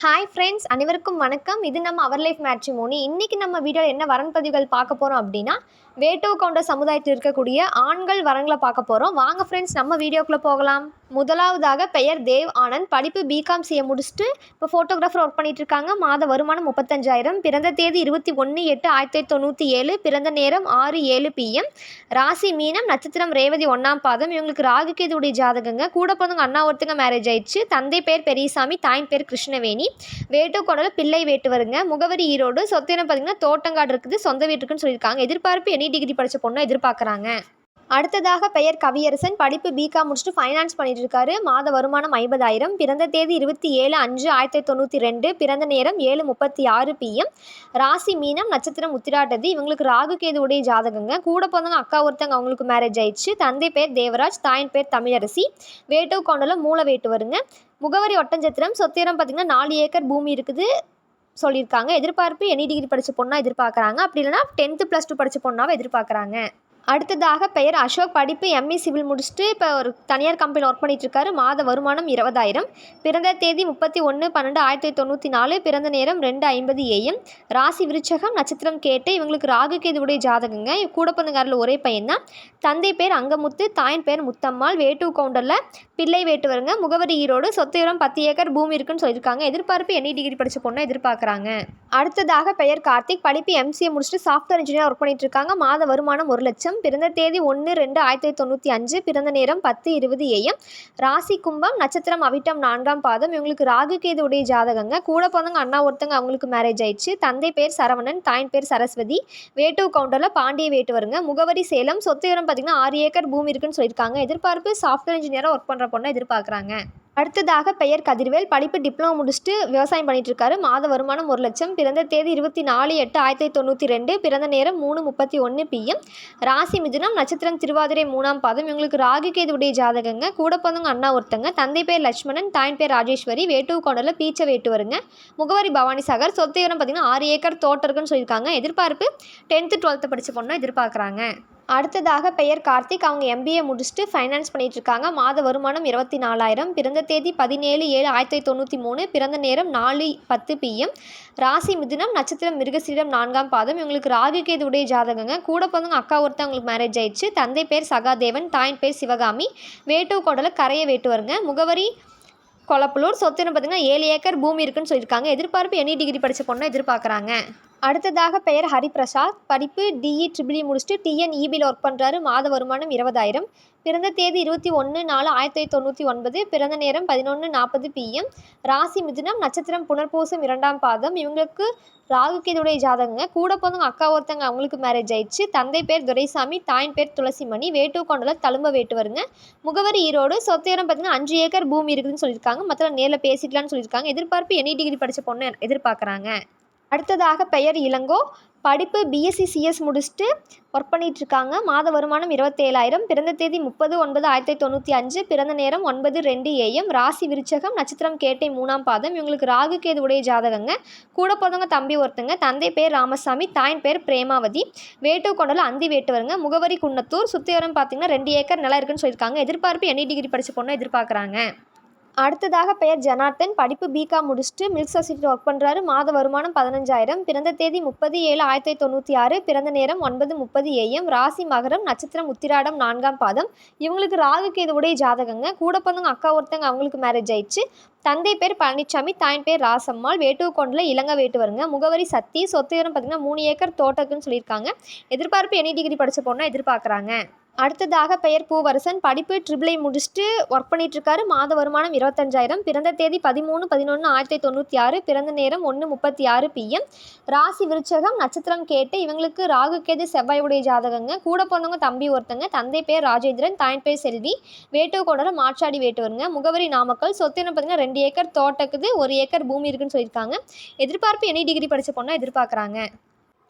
Hi friends அனைவருக்கும் வணக்கம். இது நம்ம அவர் லைஃப் மேட்ரிமோனி இன்றைக்கி நம்ம வீடியோவில் என்ன வரன் பதிவுகள் பார்க்க போகிறோம் அப்படின்னா வேட்டோ கவுண்டர் சமுதாயத்தில் இருக்கக்கூடிய ஆண்கள் வரங்களை பார்க்க போகிறோம் வாங்க ஃப்ரெண்ட்ஸ் நம்ம வீடியோக்குள்ளே போகலாம். முதலாவதாக பெயர் தேவ் ஆனந்த். படிப்பு பிகாம் செய்ய முடிச்சுட்டு இப்போ ஃபோட்டோகிராஃபர் ஒர்க் பண்ணிட்டு இருக்காங்க. மாத வருமானம் முப்பத்தஞ்சாயிரம். பிறந்த தேதி இருபத்தி ஒன்று எட்டு ஆயிரத்தி தொள்ளாயிரத்தி தொண்ணூற்றி ஏழு. பிறந்த நேரம் ஆறு ஏழு பிஎம் ராசி மீனம் நட்சத்திரம் ரேவதி ஒன்றாம் பாதம். இவங்களுக்கு ராகுகேதுடைய ஜாதகங்க. கூட பிறந்தவங்க அண்ணா ஒருத்தங்க மேரேஜ் ஆயிடுச்சு. தந்தை பேர் பெரியசாமி தாயின் பேர் கிருஷ்ணவேணி. வேட்டுக்கோடல பிள்ளை வேட்டு வருங்க முகவரி ஈரோடு. சொத்தினம் பார்த்தீங்கன்னா தோட்டங்காடு இருக்குது. சொந்த வீட்டுக்குன்னு சொல்லியிருக்காங்க. எதிர்பார்ப்பு எனி டிகிரி படித்த பொண்ணை எதிர்பார்க்குறாங்க. அடுத்ததாக பெயர் கவியரசன். படிப்பு பிகாம் முடிச்சுட்டு ஃபைனான்ஸ் பண்ணிட்டு இருக்காரு. மாத வருமானம் ஐம்பதாயிரம். பிறந்த தேதி இருபத்தி ஏழு அஞ்சு ஆயிரத்தி தொண்ணூற்றி ரெண்டு. பிறந்த நேரம் ஏழு முப்பத்தி ஆறு பிஎம் ராசி மீனம் நட்சத்திரம் உத்திராட்டது. இவங்களுக்கு ராகு கேதுவுடைய ஜாதகங்க. கூட பிறந்தவங்க அக்கா ஒருத்தங்க அவங்களுக்கு மேரேஜ் ஆயிடுச்சு. தந்தை பேர் தேவராஜ் தாயின் பேர் தமிழரசி. வேட்டு கொண்டலம் மூளை வேட்டு வருங்க முகவரி ஒட்டஞ்சத்திரம். சொத்திரம் பார்த்திங்கன்னா நாலு ஏக்கர் பூமி இருக்குது. சொல்லியிருக்காங்க. எதிர்பார்ப்பு எனி டிகிரி படித்த பொண்ணாக எதிர்பார்க்குறாங்க. அப்படி இல்லைனா டென்த்து ப்ளஸ் டூ படித்த பொண்ணாக எதிர்பார்க்குறாங்க. அடுத்ததாக பெயர் அசோக். படிப்பு எம்இ சிவில் முடிச்சுட்டு இப்போ ஒரு தனியார் கம்பெனியில் ஒர்க் பண்ணிகிட்ருக்காரு மாத வருமானம் இருபதாயிரம். பிறந்த தேதி முப்பத்தி ஒன்று பன்னெண்டு ஆயிரத்தி தொண்ணூற்றி நாலு. பிறந்த நேரம் ரெண்டு ஐம்பது ஏஎம் ராசி விருச்சகம் நட்சத்திரம் கேட்டு இவங்களுக்கு ராகு கேதுவுடைய ஜாதகங்க. கூட பிறந்தகாரில் ஒரே பையன்தான். தந்தை பேர் அங்கமுத்து தாயின் பேர் முத்தம்மாள். வேட்டு கவுண்டரில் பிள்ளை வேட்டு வருங்க முகவரி ஈரோடு சொத்து பத்து ஏக்கர் பூமி இருக்குன்னு சொல்லியிருக்காங்க. எதிர்பார்ப்பு எனி டிகிரி படித்த பொண்ணை எதிர்பார்க்குறாங்க. அடுத்ததாக பெயர் கார்த்திக். படிப்பு எம்சிஏ முடிச்சுட்டு சாஃப்ட்வேர் இன்ஜினியர் ஒர்க் பண்ணிகிட்ருக்காங்க இருக்காங்க மாத வருமானம் ஒரு லட்சம். பிறந்த தேதி ஒன்று ரெண்டு ஆயிரத்தி தொள்ளாயிரத்தி தொண்ணூற்றி அஞ்சு பிறந்த நேரம் பத்து இருபது ஏஎம் ராசி கும்பம் நட்சத்திரம் அவிட்டம் நான்காம் பாதம். இவங்களுக்கு ராகு கேதுவுடைய ஜாதகங்க. கூட பிறந்தவங்க அண்ணா ஒருத்தங்க அவங்களுக்கு மேரேஜ் ஆயிடுச்சு. தந்தை பேர் சரவணன் தாயின் பேர் சரஸ்வதி. வேட்டு கவுண்டரில் பாண்டிய வேட்டு வருங்க முகவரி சேலம். சொத்து விவரம் பார்த்திங்கன்னா ஆறு ஏக்கர் பூமி இருக்குன்னு சொல்லியிருக்காங்க. எதிர்பார்ப்பு சாஃப்ட்வேர் இன்ஜினியராக ஒர்க் பண்ணுற பொண்ணை எதிர்பார்க்குறாங்க. அடுத்ததாக பெயர் கதிர்வேல். படிப்பு டிப்ளமோ முடிச்சுட்டு விவசாயம் பண்ணிட்டு இருக்காரு மாத வருமானம் ஒரு லட்சம். பிறந்த தேதி இருபத்தி நாலு எட்டு ஆயிரத்தி தொண்ணூற்றி ரெண்டு. பிறந்த நேரம் மூணு முப்பத்தி ஒன்று பிஎம் ராசி மிதுனம் நட்சத்திரம் திருவாதிரை மூணாம் பாதம். இவங்களுக்கு ராகு கேதுடைய ஜாதகங்க. கூட பிறந்தவங்க அண்ணா ஒருத்தங்க. தந்தை பேர் லட்சுமணன் தாயின் பேர் ராஜேஸ்வரி. வேட்டு கொண்டல பீச்சை வேட்டு வருங்க முகவரி பவானி சாகர். சொத்து விவரம் பார்த்திங்கன்னா ஆறு ஏக்கர் தோட்டம் இருக்குன்னு சொல்லியிருக்காங்க. எதிர்பார்ப்பு? டென்த்து டுவெல்த்து படித்த பொண்ணை எதிர்பார்க்குறாங்க. அடுத்ததாக பெயர் கார்த்திக். அவங்க எம்பிஏ முடிச்சுட்டு ஃபைனான்ஸ் பண்ணிட்டு இருக்காங்க. மாத வருமானம் இருபத்தி நாலாயிரம் பிறந்த தேதி பதினேழு ஏழு ஆயிரத்தி தொண்ணூற்றி மூணு. பிறந்த நேரம் நாலு பத்து பிஎம் ராசி மிதுனம் நட்சத்திரம் மிருகசீடம் நான்காம் பாதம். இவங்களுக்கு ராகு கேதுவுடைய ஜாதகங்க. கூட பிறந்தவங்க அக்கா ஒருத்தன் அவங்களுக்கு மேரேஜ் ஆயிடுச்சு. தந்தை பேர் சகாதேவன் தாயின் பேர் சிவகாமி. வேட்டு கொடலை கரையை வேட்டு வருங்க முகவரி கொலப்பலூர் சொத்துன்னு பார்த்தீங்கன்னா ஏழு ஏக்கர் பூமி இருக்குன்னு சொல்லியிருக்காங்க. எதிர்பார்ப்பு எனி டிகிரி படித்த பொண்ணை எதிர்பார்க்குறாங்க. அடுத்ததாக பெயர் ஹரிபிரசாத். படிப்பு டிஇ ட்ரிபிள்இ e முடிச்சுட்டு டிஎன்இபியில் ஒர்க் பண்ணுறாரு மாத வருமானம் இருபதாயிரம். பிறந்த தேதி இருபத்தி ஒன்று நாலு ஆயிரத்தி தொண்ணூற்றி ஒன்பது. பிறந்த நேரம் பதினொன்று நாற்பது பிஎம் ராசி மிதுனம் நட்சத்திரம் புனர்பூசம் இரண்டாம் பாதம். இவங்களுக்கு ராகுகேதுடைய ஜாதகங்க. கூட பிறந்தவங்க அக்கா ஒருத்தங்க அவங்களுக்கு மேரேஜ் ஆயிடுச்சு. தந்தை பேர் துரைசாமி தாயின் பேர் துளசிமணி. வேட்டு கொண்டல தழும்ப வேட்டு வருங்க முகவரி ஈரோடு. சொத்தேரம் பார்த்தீங்கன்னா அஞ்சு ஏக்கர் பூமி இருக்குதுன்னு சொல்லியிருக்காங்க. மற்ற நேரில் பேசிக்கலாம்னு சொல்லியிருக்காங்க. எதிர்பார்ப்பு எனி டிகிரி படித்த பொண்ணு எதிர்பார்க்குறாங்க. அடுத்ததாக பெயர் இளங்கோ. படிப்பு பிஎஸ்சி சிஎஸ் முடிச்சுட்டு ஒர்க் பண்ணிகிட்ருக்காங்க மாத வருமானம் இருபத்தேழாயிரம். பிறந்த தேதி முப்பது ஒன்பது ஆயிரத்தி தொண்ணூற்றி அஞ்சு. பிறந்த நேரம் ஒன்பது ரெண்டு ஏஎம் ராசி விருச்சகம் நட்சத்திரம் கேட்டை மூணாம் பாதம். இவங்களுக்கு ராகு கேது உடைய ஜாதகங்க. கூட பிறந்தவங்க தம்பி ஒருத்தங்க. தந்தை பேர் ராமசாமி. தாயின் பேர் பிரேமாவதி. வேட்டு கொண்டல அந்தி வேட்டுவருங்க. முகவரி குன்னத்தூர். சுத்தியோரம் பார்த்தீங்கன்னா ரெண்டு ஏக்கர் நிலம் இருக்குன்னு சொல்லியிருக்காங்க. எதிர்பார்ப்பு என்ன டிகிரி படித்த பொண்ணை எதிர்பார்க்குறாங்க. அடுத்ததாக பெயர் ஜனார்த்தன். படிப்பு பிகாம் முடிச்சுட்டு மில்க் சொசைட்டி ஒர்க் பண்ணுறாரு மாத வருமானம் பதினஞ்சாயிரம். பிறந்த தேதி முப்பது ஏழு ஆயிரத்தி தொண்ணூற்றி ஆறு. பிறந்த நேரம் ஒன்பது முப்பது ஏஎம் ராசி மகரம் நட்சத்திரம் உத்திராடம் நான்காம் பாதம். இவங்களுக்கு ராகு கேதுவுடைய ஜாதகங்க. கூட பிறந்தவங்க அக்கா ஒருத்தங்க அவங்களுக்கு மேரேஜ் ஆயிடுச்சு. தந்தை பேர் பழனிசாமி தாயின் பேர் ராசம்மாள். வேட்டு கொண்டில் இளங்க வேட்டு வருங்க முகவரி சக்தி சொத்து விவரம் பார்த்திங்கன்னா மூணு ஏக்கர் தோட்டக்குன்னு சொல்லியிருக்காங்க. எதிர்பார்ப்பு எனி டிகிரி படித்த பொண்ணை எதிர்பார்க்குறாங்க? அடுத்ததாக பெயர் பூவரசன். படிப்பு ட்ரிபிளை முடிச்சுட்டு ஒர்க் பண்ணிகிட்ருக்காரு மாத வருமானம் இருபத்தஞ்சாயிரம். பிறந்த தேதி பதிமூணு பதினொன்று ஆயிரத்தி தொண்ணூற்றி ஆறு. பிறந்த நேரம் ஒன்று முப்பத்தி ஆறு பிஎம் ராசி விருச்சகம் நட்சத்திரம் கேட்டு இவங்களுக்கு ராகு கேது செவ்வாயுடைய ஜாதகங்க. கூட பிறந்தவங்க தம்பி ஒருத்தங்க. தந்தை பேர் ராஜேந்திரன் தாயின் பேர் செல்வி. வேட்டு கொண்டர மாற்றாடி வேட்டு வருங்க முகவரி நாமக்கல் சொத்து என்ன பார்த்தீங்கன்னா ரெண்டு ஏக்கர் தோட்டக்குது ஒரு ஏக்கர் பூமி இருக்குன்னு சொல்லியிருக்காங்க. எதிர்பார்ப்பு எனி டிகிரி படித்த பொண்ணாக எதிர்பார்க்குறாங்க.